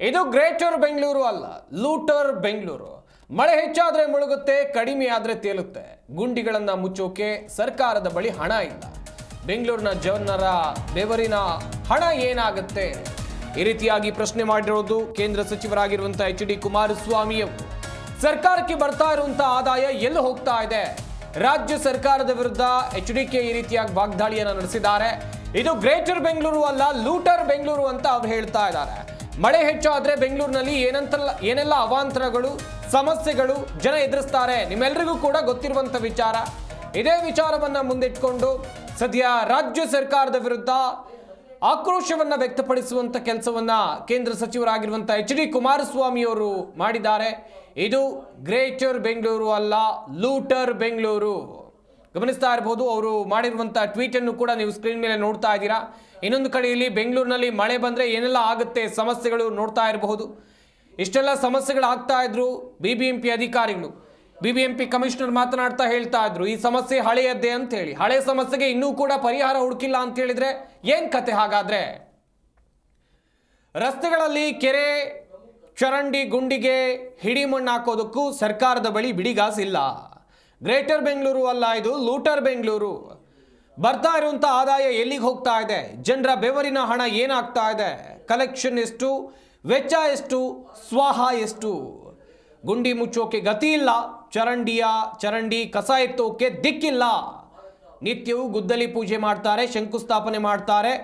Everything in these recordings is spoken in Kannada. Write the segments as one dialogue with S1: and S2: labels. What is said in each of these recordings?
S1: ಇದು ಗ್ರೇಟರ್ ಬೆಂಗಳೂರು ಅಲ್ಲ, ಲೂಟರ್ ಬೆಂಗಳೂರು. ಮಳೆ ಹೆಚ್ಚಾದ್ರೆ ಮುಳುಗುತ್ತೆ, ಕಡಿಮೆ ಆದ್ರೆ ತೇಲುತ್ತೆ. ಗುಂಡಿಗಳನ್ನ ಮುಚ್ಚೋಕೆ ಸರ್ಕಾರದ ಬಳಿ ಹಣ ಇಲ್ಲ. ಬೆಂಗಳೂರಿನ ಜನರ ಬೆವರಿನ ಹಣ ಏನಾಗುತ್ತೆ? ಈ ರೀತಿಯಾಗಿ ಪ್ರಶ್ನೆ ಮಾಡಿರೋದು ಕೇಂದ್ರ ಸಚಿವರಾಗಿರುವಂತಹ ಎಚ್ ಡಿ ಕುಮಾರಸ್ವಾಮಿ ಅವರು ಸರ್ಕಾರಕ್ಕೆ ಬರ್ತಾ ಇರುವಂತಹ ಆದಾಯ ಎಲ್ಲಿ ಹೋಗ್ತಾ ಇದೆ? ರಾಜ್ಯ ಸರ್ಕಾರದ ವಿರುದ್ಧ ಎಚ್ ಡಿ ಕೆ ಈ ರೀತಿಯಾಗಿ ವಾಗ್ದಾಳಿಯನ್ನು ನಡೆಸಿದ್ದಾರೆ. ಇದು ಗ್ರೇಟರ್ ಬೆಂಗಳೂರು ಅಲ್ಲ, ಲೂಟರ್ ಬೆಂಗಳೂರು ಅಂತ ಅವ್ರು ಹೇಳ್ತಾ ಇದ್ದಾರೆ. ಮಳೆ ಹೆಚ್ಚಾದ್ರೆ ಬೆಂಗಳೂರಿನಲ್ಲಿ ಏನಂತಲ್ಲ ಏನೆಲ್ಲ ಅವಾಂತರಗಳು, ಸಮಸ್ಯೆಗಳು ಜನ ಎದುರಿಸ್ತಾರೆ ನಿಮ್ಮೆಲ್ಲರಿಗೂ ಕೂಡ ಗೊತ್ತಿರುವಂಥ ವಿಚಾರ. ಇದೇ ವಿಚಾರವನ್ನು ಮುಂದಿಟ್ಕೊಂಡು ಸದ್ಯ ರಾಜ್ಯ ಸರ್ಕಾರದ ವಿರುದ್ಧ ಆಕ್ರೋಶವನ್ನು ವ್ಯಕ್ತಪಡಿಸುವಂಥ ಕೆಲಸವನ್ನು ಕೇಂದ್ರ ಸಚಿವರಾಗಿರುವಂಥ ಎಚ್ ಡಿ ಕುಮಾರಸ್ವಾಮಿಯವರು ಮಾಡಿದ್ದಾರೆ. ಇದು ಗ್ರೇಟರ್ ಬೆಂಗಳೂರು ಅಲ್ಲ, ಲೂಟರ್ ಬೆಂಗಳೂರು. ಗಮನಿಸ್ತಾ ಇರಬಹುದು, ಅವರು ಮಾಡಿರುವಂಥ ಟ್ವೀಟ್ ಅನ್ನು ಕೂಡ ನೀವು ಸ್ಕ್ರೀನ್ ಮೇಲೆ ನೋಡ್ತಾ ಇದ್ದೀರಾ. ಇನ್ನೊಂದು ಕಡೆಯಲ್ಲಿ ಬೆಂಗಳೂರಿನಲ್ಲಿ ಮಳೆ ಬಂದರೆ ಏನೆಲ್ಲ ಆಗುತ್ತೆ, ಸಮಸ್ಯೆಗಳು ನೋಡ್ತಾ ಇರಬಹುದು. ಇಷ್ಟೆಲ್ಲ ಸಮಸ್ಯೆಗಳು ಆಗ್ತಾ ಇದ್ರು ಬಿ ಬಿ ಎಂ ಅಧಿಕಾರಿಗಳು. B B M P commissioner ಮಾತನಾಡ್ತಾ ಹೇಳ್ತಾ ಇದ್ರು, ಈ ಸಮಸ್ಯೆ ಹಳೆಯದ್ದೇ ಅಂತ ಹೇಳಿ. ಹಳೆ ಸಮಸ್ಯೆಗೆ ಇನ್ನೂ ಕೂಡ ಪರಿಹಾರ ಹುಡುಕಿಲ್ಲ ಅಂತ ಹೇಳಿದ್ರೆ ಏನ್ ಕತೆ ಹಾಗಾದ್ರೆ? ರಸ್ತೆಗಳಲ್ಲಿ ಕೆರೆ, ಚರಂಡಿ ಗುಂಡಿಗೆ ಹಿಡಿ ಮಣ್ಣು ಹಾಕೋದಕ್ಕೂ ಸರ್ಕಾರದ ಬಳಿ ಬಿಡಿಗಾಸ್ ಇಲ್ಲ. ಗ್ರೇಟರ್ ಬೆಂಗಳೂರು ಅಲ್ಲ ಇದು, ಲೂಟರ್ ಬೆಂಗಳೂರು. ಬರ್ತಾ ಇರುವಂಥ ಆದಾಯ ಎಲ್ಲಿಗೆ ಹೋಗ್ತಾ ಇದೆ? ಜನರ ಬೆವರಿನ ಹಣ ಏನಾಗ್ತಾ ಇದೆ? ಕಲೆಕ್ಷನ್ ಎಷ್ಟು? ವೆಚ್ಚ ಎಷ್ಟು? ಸ್ವಾಹ ಎಷ್ಟು? ಗುಂಡಿ ಮುಚ್ಚೋಕೆ ಗತಿ ಇಲ್ಲ. ಚರಂಡಿಯ, ಚರಂಡಿ ಕಸ ಎತ್ತೋಕೆ ದಿಕ್ಕಿಲ್ಲ. ನಿತ್ಯವೂ ಗುದ್ದಲಿ ಪೂಜೆ ಮಾಡ್ತಾರೆ, ಶಂಕುಸ್ಥಾಪನೆ ಮಾಡ್ತಾರೆ.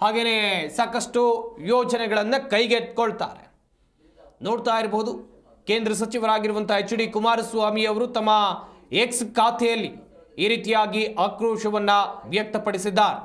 S1: ಹಾಗೆಯೇ ಸಾಕಷ್ಟು ಯೋಜನೆಗಳನ್ನು ಕೈಗೆತ್ಕೊಳ್ತಾರೆ ನೋಡ್ತಾ ಇರ್ಬೋದು. ಕೇಂದ್ರ ಸಚಿವರಾಗಿರುವಂಥ ಎಚ್ ಡಿ ಕುಮಾರಸ್ವಾಮಿ ಅವರು ತಮ್ಮ ಎಕ್ಸ್ ಖಾತೆಯಲ್ಲಿ ಈ ರೀತಿಯಾಗಿ ಆಕ್ರೋಶವನ್ನು ವ್ಯಕ್ತಪಡಿಸಿದ್ದಾರೆ.